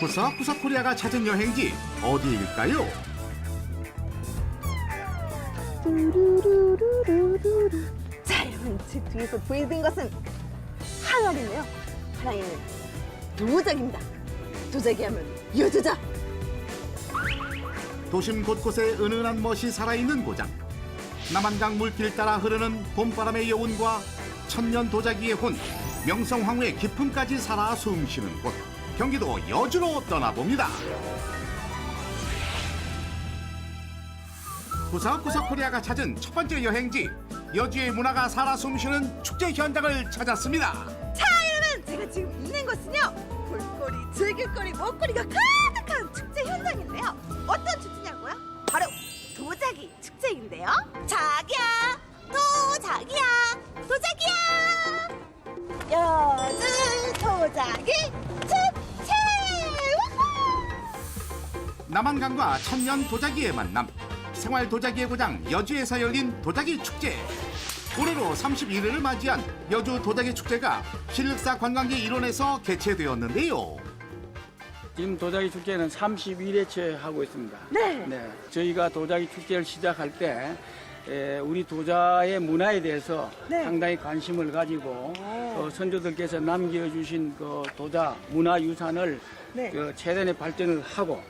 구석구석 코리아가 찾은 여행지 어디일까요? 자, 여러분 제 뒤에서 보이는 것은 항아리인데요. 하랑이는 도자기입니다. 도자기 하면 여도자. 도심 곳곳에 은은한 멋이 살아있는 고장 남한강 물길 따라 흐르는 봄바람의 여운과 천년 도자기의 혼 명성황후의 기품까지 살아 숨쉬는 곳 경기도 여주로 떠나봅니다 구석구석 코리아가 찾은 첫 번째 여행지 여주의 문화가 살아 숨쉬는 축제 현장을 찾았습니다 자, 여러분 제가 지금 있는 곳은요. 볼거리, 즐길거리, 먹거리가 가득한 축제 현장인데요. 어떤 축제냐고요? 바로 도자기 축제인데요. 자기야, 도자기야, 도자기야. 여주 도자기 축제. 남한강과 천년 도자기의 만남 생활 도자기의 고장 여주에서 열린 도자기 축제 올해로 31회를 맞이한 여주 도자기 축제가 신륵사 관광지 일원에서 개최되었는데요 지금 도자기 축제는 31회째 하고 있습니다. 네. 저희가 도자기 축제를 시작할 때 에, 우리 도자의 문화에 대해서 네. 상당히 관심을 가지고 어, 선조들께서 남겨주신 그 도자 문화 유산을 네. 그 최대의 발전을 하고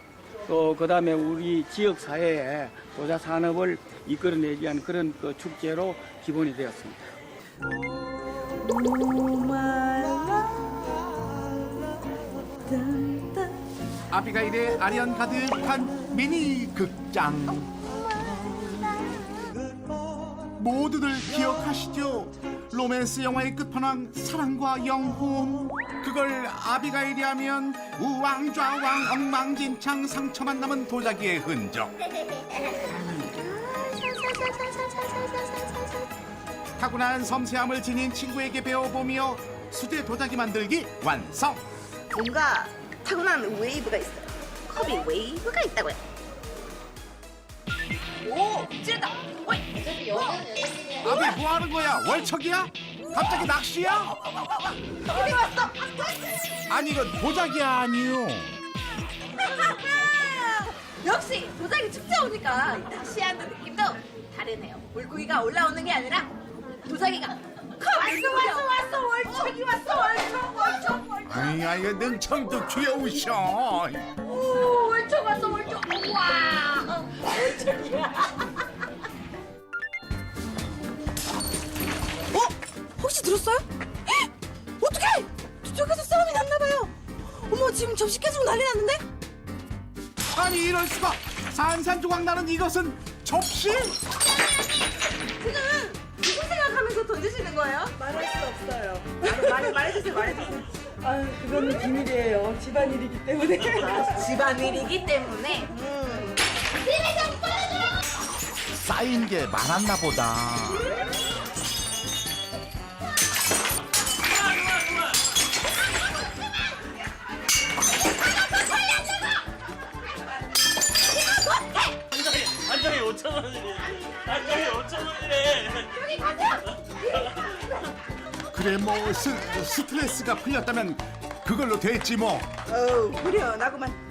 또 그다음에 우리 지역 사회에 도자 산업을 이끌어내기 위한 그런 그 축제로 기본이 되었습니다. 아비가일의 아련 가득한 미니 극장 모두들 기억하시죠? 로맨스 영화의 끝판왕 사랑과 영혼 그걸 아비가일이 하면 우왕좌왕 엉망진창 상처만 남은 도자기의 흔적 타고난 섬세함을 지닌 친구에게 배워보며 수제 도자기 만들기 완성 뭔가 타고난 웨이브가 있어요. 컵이 웨이브가 있다고요. 오, 찌르다. 어이, 어, 아비 뭐 하는 거야? 월척이야? 갑자기 낚시야? 어디 왔어? 아니 이건 도자기야 아니요. 역시 도자기 축제 오니까 이 낚시하는 느낌도 다르네요. 물고기가 올라오는 게 아니라 도자기가 왔어 왔어 왔어 월척이 왔어 월척 월척 월척 아이 아이 능청도 귀여우셔. 오 월척 왔어 월척 우와 월척이야. 혹시 들었어요? 헉! 어떡해! 저쪽에서 싸움이 났나봐요. 어머 지금 접시 깨지고 난리 났는데? 아니 이럴 수가. 산산조각 나는 이것은 접시? 지금 무슨 생각하면서 던지시는 거예요? 말할 수 없어요. 말, 말해주세요 말해주세요. 아, 그거는 비밀이에요. 집안일이기 때문에. 집안일이기 때문에 음. 쌓인 게 많았나 보다. 5천 원이래. 한 장에 5천 원이래. 그래 뭐 스, 스트레스가 풀렸다면 그걸로 됐지 뭐. 어우 후련하구만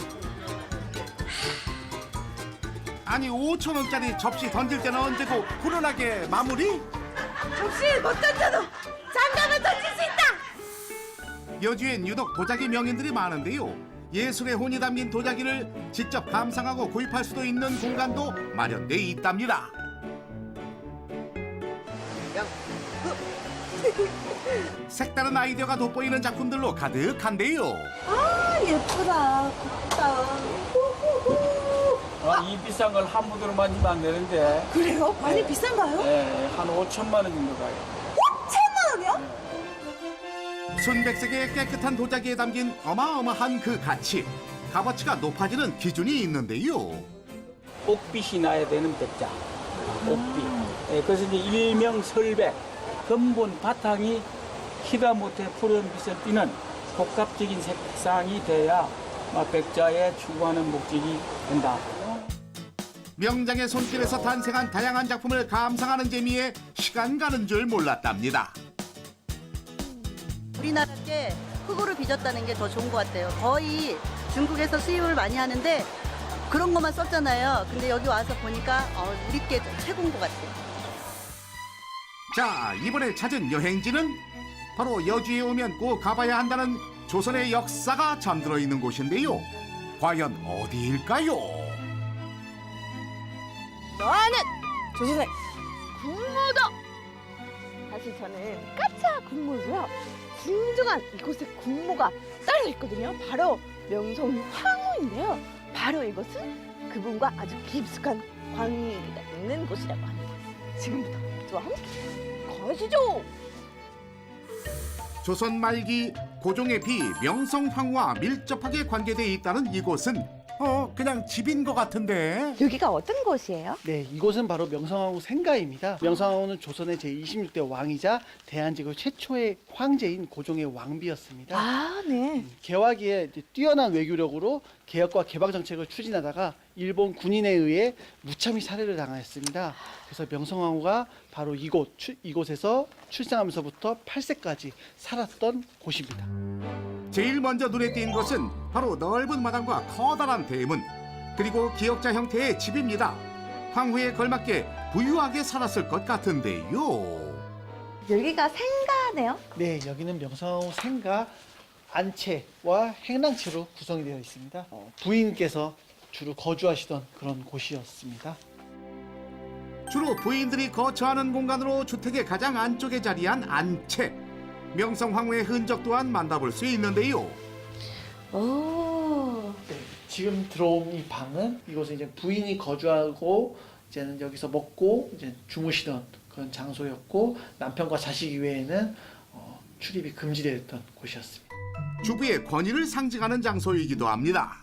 아니 5천 원짜리 접시 던질 때는 언제고 훈훈하게 마무리? 접시 못 던져도 장갑을 던질 수 있다 여주엔 유독 도자기 명인들이 많은데요. 예술의 혼이 담긴 도자기를 직접 감상하고 구입할 수도 있는 공간도 마련돼 있답니다. 색다른 아이디어가 돋보이는 작품들로 가득한데요. 아 예쁘다 곱다 아, 이 비싼 걸 한 무드로 만지면 안 되는데 그래요? 많이 비싼가요? 예, 한 5천만 원 정도 가요. 순백색의 깨끗한 도자기에 담긴 어마어마한 그 가치. 값어치가 높아지는 기준이 있는데요. 옥빛이 나야 되는 백자. 옥빛. 예, 그래서 이제 일명 설백. 근본 바탕이 키다 못해 푸른 빛을 띠는 복합적인 색상이 돼야 막 백자에 추구하는 목적이 된다. 명장의 손길에서 탄생한 다양한 작품을 감상하는 재미에 시간 가는 줄 몰랐답니다. 우리나라 게 흙으로 빚었다는 게 더 좋은 것 같아요. 거의 중국에서 수입을 많이 하는데 그런 것만 썼잖아요. 근데 여기 와서 보니까 어, 우리 게 최고인 것 같아요. 자, 이번에 찾은 여행지는 바로 여주에 오면 꼭 가봐야 한다는 조선의 역사가 잠들어 있는 곳인데요. 과연 어디일까요? 너는 조선의 군무도 사실 저는 까차 군무고요 진정한 이곳의 군무가 따로 있거든요. 바로 명성 황후인데요. 바로 이곳은 그분과 아주 깊숙한 관계가 있는 곳이라고 합니다. 지금부터 저와 함께 가시죠. 조선 말기 고종의 비 명성황후와 밀접하게 관계돼 있다는 이곳은 어 그냥 집인 것 같은데 여기가 어떤 곳이에요? 네, 이곳은 바로 명성황후 생가입니다. 명성황후는 조선의 제26대 왕이자 대한제국 최초의 황제인 고종의 왕비였습니다. 아 네 개화기에 이제 뛰어난 외교력으로 개혁과 개방 정책을 추진하다가 일본 군인에 의해 무참히 살해를 당하였습니다. 그래서 명성황후가 바로 이곳 추- 이곳에서 출생하면서부터 8세까지 살았던 곳입니다. 제일 먼저 눈에 띈 것은 바로 넓은 마당과 커다란 대문 그리고 기역자 형태의 집입니다. 황후에 걸맞게 부유하게 살았을 것 같은데요. 여기가 생가네요 네, 여기는 명성황후 생가 안채와 행랑채로 구성이 되어 있습니다. 어, 부인께서 주로 거주하시던 그런 곳이었습니다. 주로 부인들이 거처하는 공간으로 주택의 가장 안쪽에 자리한 안채. 명성 황후의 흔적 또한 만나볼 수 있는데요. 오 네, 지금 들어온 이 방은 이곳은 이제 부인이 거주하고 이제는 여기서 먹고 이제 주무시던 그런 장소였고 남편과 자식 이외에는 어, 출입이 금지되었던 곳이었습니다. 주부의 권위를 상징하는 장소이기도 합니다.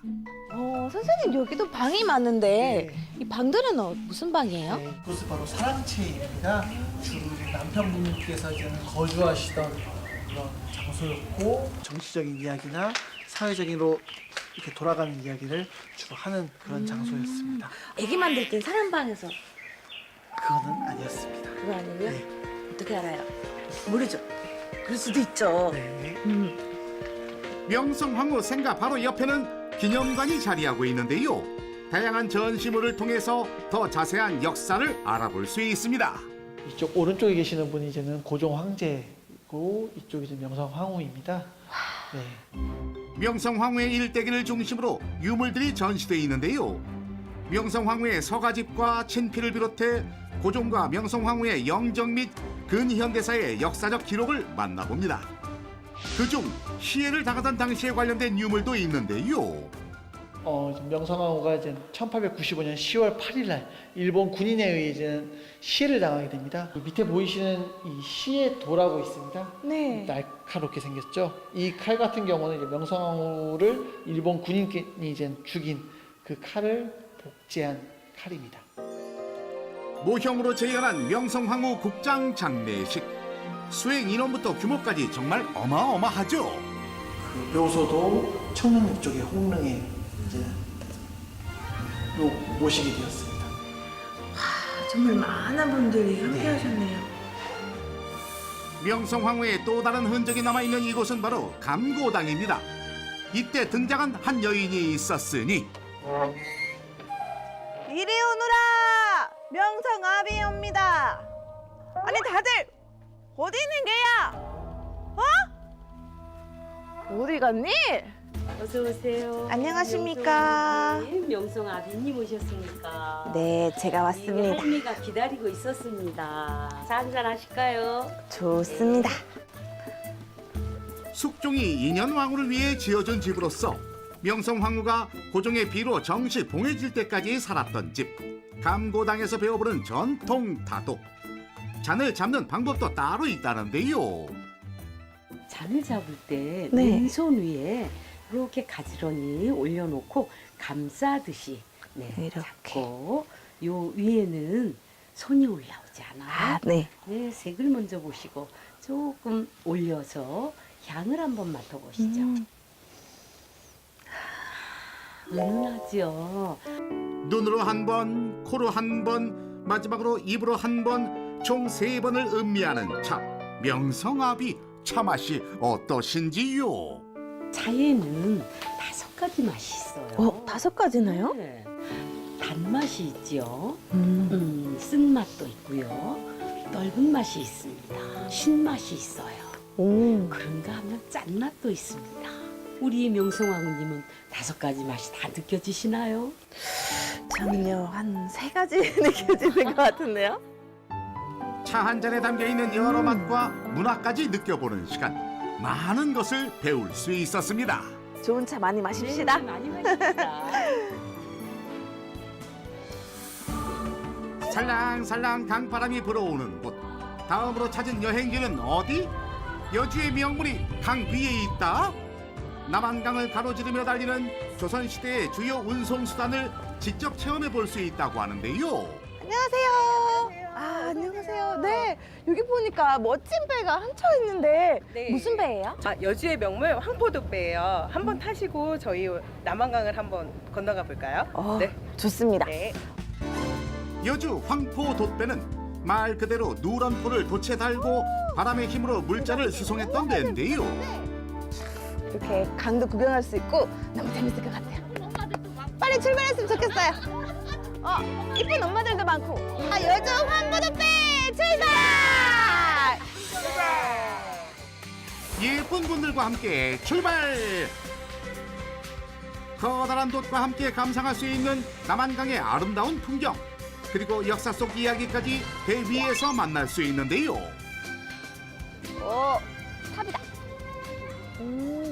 어, 선생님 여기도 방이 많은데 이 방들은 어, 무슨 방이에요? 네, 이곳은 바로 사랑채입니다. 주로 이제 남편분께서 이제는 거주하시던 그런 장소였고 정치적인 이야기나 사회적인으로 이렇게 돌아가는 이야기를 주로 하는 그런 장소였습니다. 애기 만들 땐 사람 방에서 그거는 아니었습니다. 그거 아니고요? 네. 어떻게 알아요? 모르죠. 그럴 수도 있죠. 네. 명성황후 생가 바로 옆에는 기념관이 자리하고 있는데요. 다양한 전시물을 통해서 더 자세한 역사를 알아볼 수 있습니다. 이쪽 오른쪽에 계시는 분이 이제는 고종 황제 고 이쪽이 이제 명성 황후입니다. 네. 명성 황후의 일대기를 중심으로 유물들이 전시되어 있는데요. 명성 황후의 서가집과 친필을 비롯해 고종과 명성 황후의 영정 및 근현대사의 역사적 기록을 만나봅니다. 그중 시해를 당하던 당시에 관련된 유물도 있는데요. 어, 명성황후가 이제 1895년 10월 8일 날 일본 군인에 의해 이제 시해를 당하게 됩니다. 그 밑에 보이시는 이 시의 도라고 있습니다. 네. 날카롭게 생겼죠. 이 칼 같은 경우는 이제 명성황후를 일본 군인이 이제 죽인 그 칼을 복제한 칼입니다. 모형으로 재현한 명성황후 국장 장례식. 수행 인원부터 규모까지 정말 어마어마하죠. 그 묘소도 청릉 쪽의 홍릉에 이제 요 모시게 되었습니다. 정말 많은 분들이 함께 하셨네요. 명성황후의 또 다른 흔적이 남아있는 이곳은 바로 감고당입니다. 이때 등장한 한 여인이 있었으니 이리 오너라! 명성 아비옵니다. 아니 다들 어디 있는 게야? 어? 어디 갔니? 어서 오세요. 안녕하십니까. 명성, 명성 아비님 오셨습니까? 네, 제가 네, 왔습니다. 할미가 기다리고 있었습니다. 자, 한잔 하실까요? 좋습니다. 숙종이 인현 왕후를 위해 지어준 집으로서 명성 황후가 고종의 비로 정식 봉해질 때까지 살았던 집 감고당에서 배워보는 전통 다독 잔을 잡는 방법도 따로 있다는데요 잔을 잡을 때 네. 왼손 위에 이렇게 가지런히 올려놓고 감싸듯이 네, 이렇게. 잡고 요 위에는 손이 올라오지 않아요. 아, 네. 네, 색을 먼저 보시고 조금 올려서 향을 한번 맡아보시죠. 음. 은은하죠. 눈으로 한 번, 코로 한 번, 마지막으로 입으로 한 번 총 세 번을 음미하는 차 명성아비 차 맛이 어떠신지요? 차에는 다섯 가지 맛이 있어요. 어, 다섯 가지나요? 네. 단맛이 있죠. 음. 음, 쓴맛도 있고요. 넓은 맛이 있습니다. 신맛이 있어요. 오. 그런가 하면 짠맛도 있습니다. 우리 명성황후님은 다섯 가지 맛이 다 느껴지시나요? 저는요, 한 세 가지 느껴지는 것 같은데요? 차 한 잔에 담겨 있는 여러 맛과 문화까지 느껴보는 시간. 많은 것을 배울 수 있었습니다. 좋은 차 많이 마십시다. 네, 많이 마십시다. 살랑살랑 강바람이 불어오는 곳. 다음으로 찾은 여행지는 어디? 여주의 명물이 강 위에 있다. 남한강을 가로지르며 달리는 조선시대의 주요 운송수단을 직접 체험해 볼 수 있다고 하는데요. 안녕하세요. 아, 안녕하세요. 네, 여기 보니까 멋진 배가 한 척 있는데 네. 무슨 배예요? 아, 여주의 명물 황포도배예요. 한번 타시고 저희 남한강을 한번 건너가 볼까요? 어, 네. 좋습니다. 네. 여주 황포 돛배는 말 그대로 누런 포를 돛에 달고 바람의 힘으로 물자를 수송했던 배인데요. 이렇게 강도 구경할 수 있고 너무 재밌을 것 같아요. 빨리 출발했으면 좋겠어요. 어, 이쁜 엄마들도 많고. 아, 여주 환보도배 출발! 예쁜 분들과 함께 출발! 커다란 돛과 함께 감상할 수 있는 남한강의 아름다운 풍경 그리고 역사 속 이야기까지 배 위에서 만날 수 있는데요. 오, 탑이다. 음,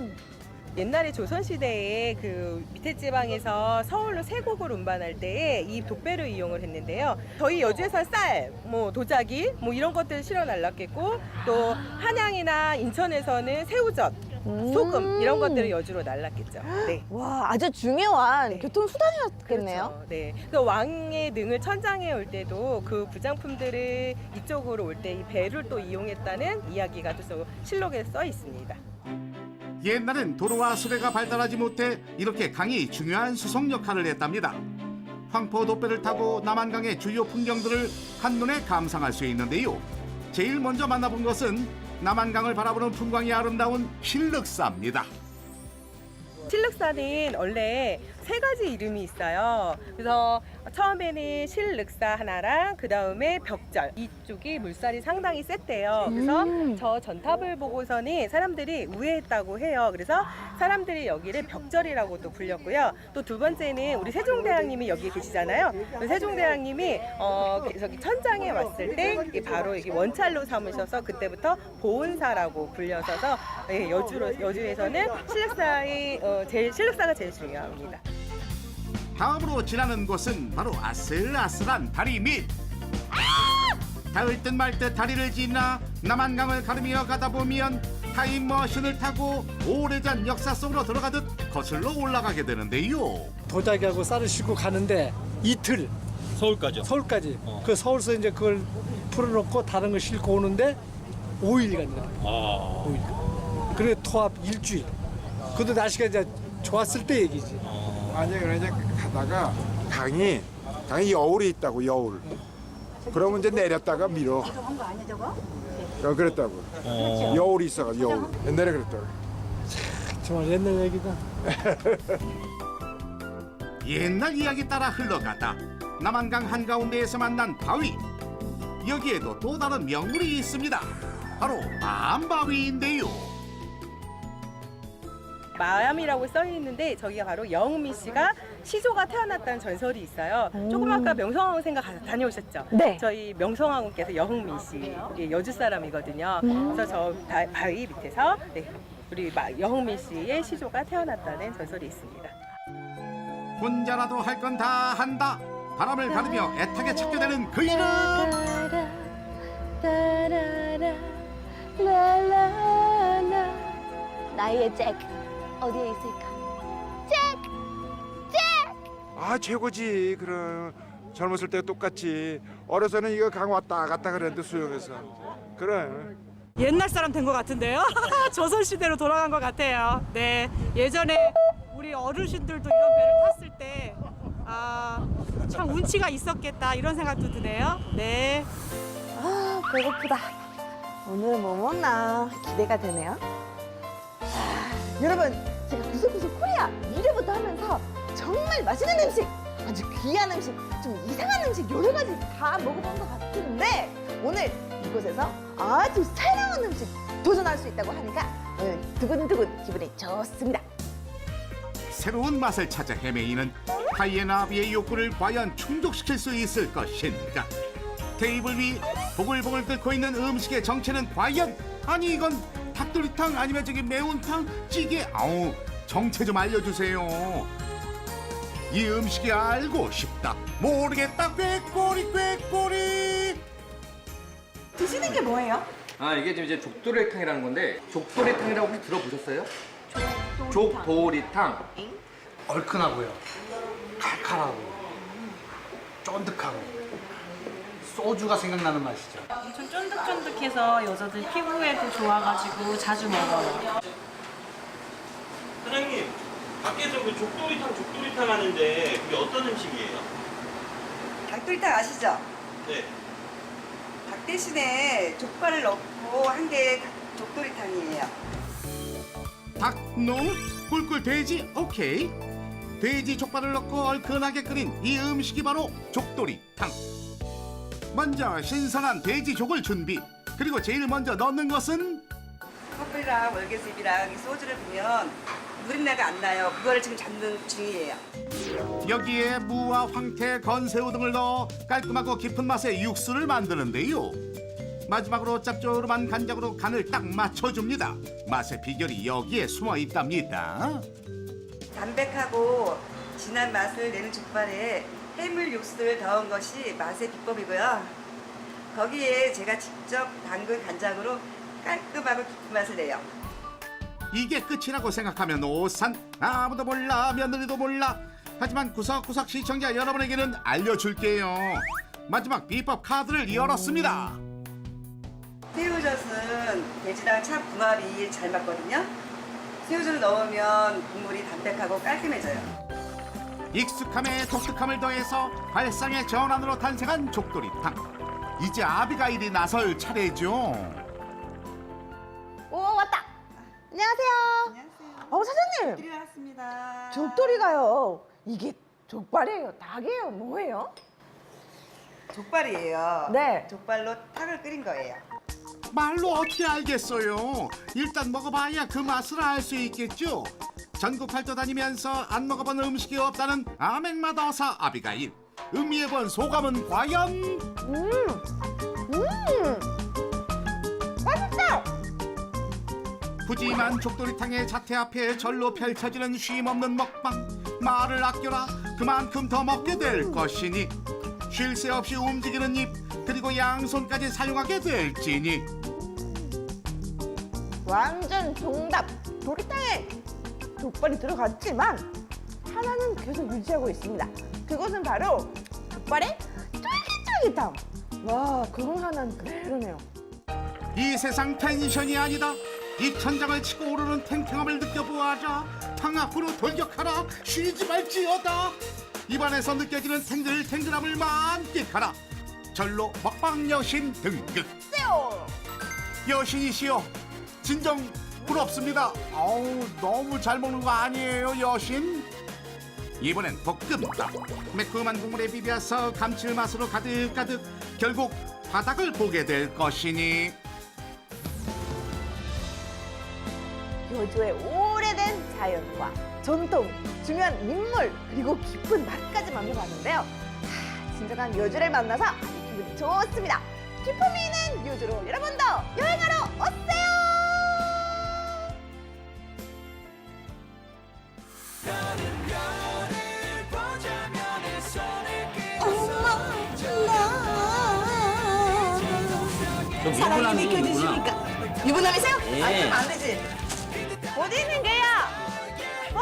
옛날에 조선시대에 그 밑에 지방에서 서울로 세곡을 운반할 때에 이 돛배를 이용을 했는데요. 저희 여주에서 쌀, 뭐 도자기, 뭐 이런 것들 실어 날랐겠고 또 한양이나 인천에서는 새우젓, 음. 소금 이런 것들을 여주로 날랐겠죠. 네. 와, 아주 중요한 네. 교통 수단이었겠네요. 그렇죠. 네. 그 왕의 능을 천장에 올 때도 그 부장품들을 이쪽으로 올 때 이 배를 또 이용했다는 이야기가 또 실록에 써 있습니다. 옛날엔 도로와 수레가 발달하지 못해 이렇게 강이 중요한 수송 역할을 했답니다. 황포 돛배를 타고 남한강의 주요 풍경들을 한눈에 감상할 수 있는데요. 제일 먼저 만나본 것은 남한강을 바라보는 풍광이 아름다운 실륵사입니다. 실륵사는 원래 세 가지 이름이 있어요. 그래서 처음에는 실륵사 하나랑 그 다음에 벽절 이쪽이 물살이 상당히 셌대요. 그래서 음. 저 전탑을 보고서는 사람들이 우회했다고 해요. 그래서 사람들이 여기를 벽절이라고 또 불렸고요. 또 두 번째는 우리 세종대왕님이 여기 계시잖아요. 그 세종대왕님이 어, 저기 천장에 왔을 때 바로 여기 원찰로 삼으셔서 그때부터 보은사라고 불려서서 예, 여주로 여주에서는 실륵사의 어, 제일 실륵사가 제일 중요합니다. 다음으로 지나는 곳은 바로 아슬아슬한 다리 밑. 닿을 듯 말 듯 다리를 지나 남한강을 가르며 가다 보면 타임머신을 타고 오래전 역사 속으로 들어가듯 거슬러 올라가게 되는데요. 도자기하고 쌀을 싣고 가는데 이틀 서울까지요? 서울까지 어. 그 서울서 이제 그걸 풀어놓고 다른 걸 싣고 오는데 5일 간다 아. 5일 그래 토합 일주일 그것도 날씨가 이제 좋았을 때 얘기지 아니 그러냐 가다가 강이 강이 여울이 있다고 여울. 그러면 이제 내렸다가 밀어. 어, 그랬다고. 어. 여울이 있어가 여울. 옛날에 그랬다고. 정말 옛날 얘기다 옛날 이야기 따라 흘러가다 남한강 한가운데에서 만난 바위. 여기에도 또 다른 명물이 있습니다. 바로 마암바위인데요. 마암이라고 써 있는데 저기가 바로 영미 씨가 시조가 태어났다는 전설이 있어요. 조금 아까 명성황후 생각 가- 다녀오셨죠? 네. 저희 명성황후께서 여흥민 씨 여주 사람이거든요. 그래서 저 바- 바위 밑에서 네, 우리 마- 여흥민 씨의 시조가 태어났다는 전설이 있습니다. 혼자라도 할 건 다 한다. 바람을 가르며 애타게 찾게 되는 그 이름. 따라라, 라라라. 나의 잭 어디에 있을까? 아 최고지. 그럼 젊었을 때 똑같지. 어려서는 이거 강 왔다 갔다 그랬는데 수영해서. 그래. 옛날 사람 된 것 같은데요? 조선 시대로 돌아간 것 같아요. 네, 예전에 우리 어르신들도 이런 배를 탔을 때, 아, 참 운치가 있었겠다 이런 생각도 드네요. 네. 아 배고프다. 오늘은 뭐 먹나 기대가 되네요. 아, 여러분 제가 구석구석 코리아 일회부터 하면서 정말 맛있는 음식, 아주 귀한 음식, 좀 이상한 음식 여러 가지 다 먹어본 것 같은데 오늘 이곳에서 아주 새로운 음식 도전할 수 있다고 하니까 오늘 두근두근 기분이 좋습니다. 새로운 맛을 찾아 헤매이는 하이에나비의 욕구를 과연 충족시킬 수 있을 것인가? 테이블 위 보글보글 끓고 있는 음식의 정체는 과연? 아니 이건 닭도리탕 아니면 저기 매운탕 찌개 아우 정체 좀 알려주세요. 이 음식이 알고 싶다 모르겠다 꾀꼬리 꾀꼬리 드시는 게 뭐예요? 아 이게 지금 이제 족도리탕이라는 건데 족도리탕이라고 혹시 들어보셨어요? 족도리탕. 얼큰하고요. 칼칼하고 쫀득하고 소주가 생각나는 맛이죠. 엄청 쫀득쫀득해서 여자들 피부에도 좋아가지고 자주 먹어요. 사장님 밖에서 그 족도리탕 족도리탕 하는데 그게 어떤 음식이에요? 닭도리탕 아시죠? 네. 닭 대신에 족발을 넣고 한 게 족도리탕이에요. 닭노 꿀꿀 돼지 오케이 돼지 족발을 넣고 얼큰하게 끓인 이 음식이 바로 족도리탕 먼저 신선한 돼지족을 준비 그리고 제일 먼저 넣는 것은 커플이랑 월계수잎이랑 이 소주를 부으면 누린내가 안 나요. 그거를 지금 잡는 중이에요. 여기에 무와 황태, 건새우 등을 넣어 깔끔하고 깊은 맛의 육수를 만드는데요 마지막으로 짭조름한 간장으로 간을 딱 맞춰줍니다 맛의 비결이 여기에 숨어 있답니다 담백하고 진한 맛을 내는 족발에 해물 육수를 넣은 것이 맛의 비법이고요. 거기에 제가 직접 담근 간장으로 깔끔하고 깊은 맛을 내요. 이게 끝이라고 생각하면 오산 아무도 몰라 며느리도 몰라 하지만 구석구석 시청자 여러분에게는 알려줄게요 마지막 비법 카드를 열었습니다 새우젓은 돼지랑 참 궁합이 잘 맞거든요. 새우젓을 넣으면 국물이 담백하고 깔끔해져요. 익숙함에 독특함을 더해서 발상의 전환으로 탄생한 족도리탕 이제 아비가일이 나설 차례죠. 안녕하세요. 안녕하세요. 어 사장님, 드리러 왔습니다. 족돌이가요. 이게 족발이에요, 닭이에요, 뭐예요? 족발이에요. 네. 족발로 탕을 끓인 거예요. 말로 어떻게 알겠어요 일단 먹어봐야 그 맛을 알 수 있겠죠 전국 팔도 다니면서 안 먹어본 음식이 없다는 아맹맛 어사 아비가일 음미해본 소감은 과연 음, 음, 맛있어. 푸짐한 족도리탕의 자태 앞에 절로 펼쳐지는 쉼없는 먹방 말을 아껴라 그만큼 더 먹게 될 것이니 쉴 새 없이 움직이는 입 그리고 양손까지 사용하게 될지니 완전 정답. 도리탕에 족발이 들어갔지만 하나는 계속 유지하고 있습니다. 그것은 바로 족발의 쫄깃쫄깃함. 와, 그건 하나는 그대로네요. 이 세상 텐션이 아니다 이 천장을 치고 오르는 탱탱함을 느껴보아자 탕 앞으로 돌격하라. 쉬지 말지어다. 입안에서 느껴지는 탱글탱글함을 만끽하라. 절로 먹방 여신 등극. 세요. 여신이시여 진정 부럽습니다. 아우 너무 잘 먹는 거 아니에요 여신? 이번엔 볶음밥 매콤한 국물에 비벼서 감칠맛으로 가득가득 결국 바닥을 보게 될 것이니 여주의 오래된 자연과 전통, 중요한 인물, 그리고 깊은 맛까지 만나봤는데요. 하, 진정한 여주를 만나서 아주 기분이 좋습니다. 기품이 있는 여주로 여러분도 여행하러 오세요! 사랑이 느껴지십니까? 유부남이세요? 예. 아, 그럼 안 되지. 어디 있는 게야? 어?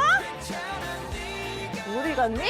어디 갔니?